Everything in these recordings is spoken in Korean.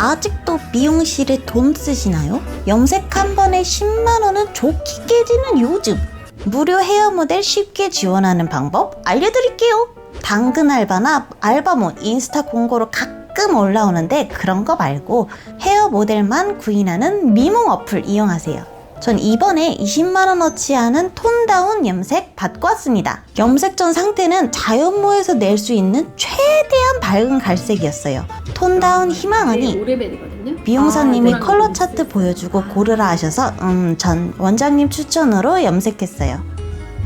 아직도 미용실에 돈 쓰시나요? 염색 한 번에 10만원은 좋게 깨지는 요즘. 무료 헤어 모델 쉽게 지원하는 방법 알려드릴게요. 당근 알바나 알바몬 인스타 공고로 가끔 올라오는데 그런 거 말고 헤어 모델만 구인하는 미몽 어플 이용하세요. 전 이번에 20만원어치 하는 톤다운 염색 받고 왔습니다. 염색 전 상태는 자연모에서 낼 수 있는 최대한 밝은 갈색이었어요. 톤다운 희망하니 오레벨이거든요. 미용사님이 아, 컬러 차트 보여주고 고르라 하셔서 음, 전 원장님 추천으로 염색했어요.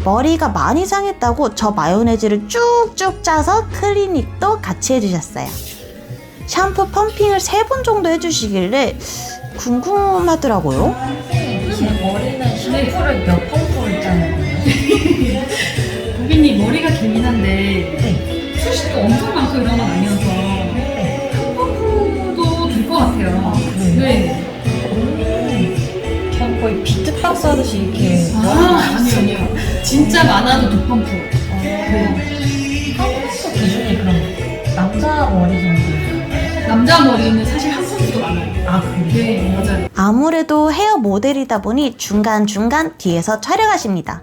머리가 많이 상했다고 저 마요네즈를 쭉쭉 짜서 클리닉도 같이 해주셨어요. 샴푸 펌핑을 세 번 정도 해주시길래 궁금하더라고요. 제 머리는 샴푸를 몇 펌프 있잖아요. 고객님 머리가 길긴 한데 수시도 엄청 비트박스 하듯이 이렇게 아, 아니요, 아니요. 진짜 많아도 두 펌프. 한국에서 기준이 그럼 남자 머리 정도. 남자 머리는 사실 한 펌프도 많아요. 아 그래? 네, 맞아요. 아무래도 헤어 모델이다 보니 중간중간 뒤에서 촬영하십니다.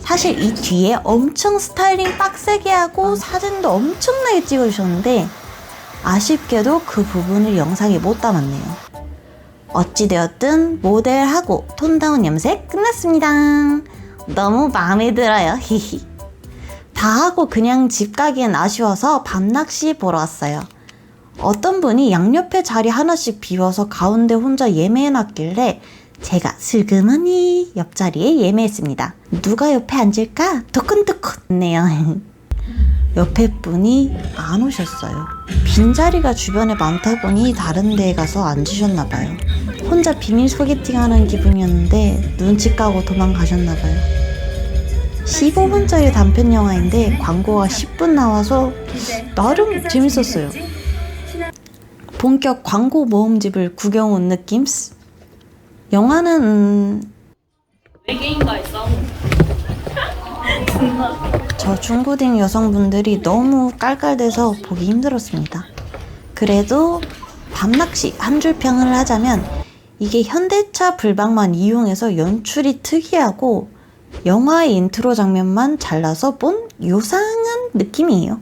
사실 이 뒤에 엄청 스타일링 빡세게 하고 사진도 엄청나게 찍어주셨는데 아쉽게도 그 부분을 영상에 못 담았네요. 어찌되었든 모델하고 톤다운 염색 끝났습니다. 너무 마음에 들어요. 히히. 다 하고 그냥 집 가기엔 아쉬워서 밤낚시 보러 왔어요. 어떤 분이 양옆에 자리 하나씩 비워서 가운데 혼자 예매해놨길래 제가 슬그머니 옆자리에 예매했습니다. 누가 옆에 앉을까? 도큰도큰네요. 옆에 분이 안 오셨어요. 빈자리가 주변에 많다 보니 다른 데에 가서 앉으셨나 봐요. 혼자 비밀 소개팅 하는 기분이었는데 눈치 까고 도망가셨나봐요. 15분짜리 단편 영화인데 광고가 10분 나와서 나름 재밌었어요. 본격 광고 모음집을 구경 온 느낌? 영화는 음, 외계인과의 싸움. 저 중고딩 여성분들이 너무 깔깔대서 보기 힘들었습니다. 그래도 밤낚시 한 줄 평을 하자면 이게 현대차 불방만 이용해서 연출이 특이하고 영화의 인트로 장면만 잘라서 본 요상한 느낌이에요.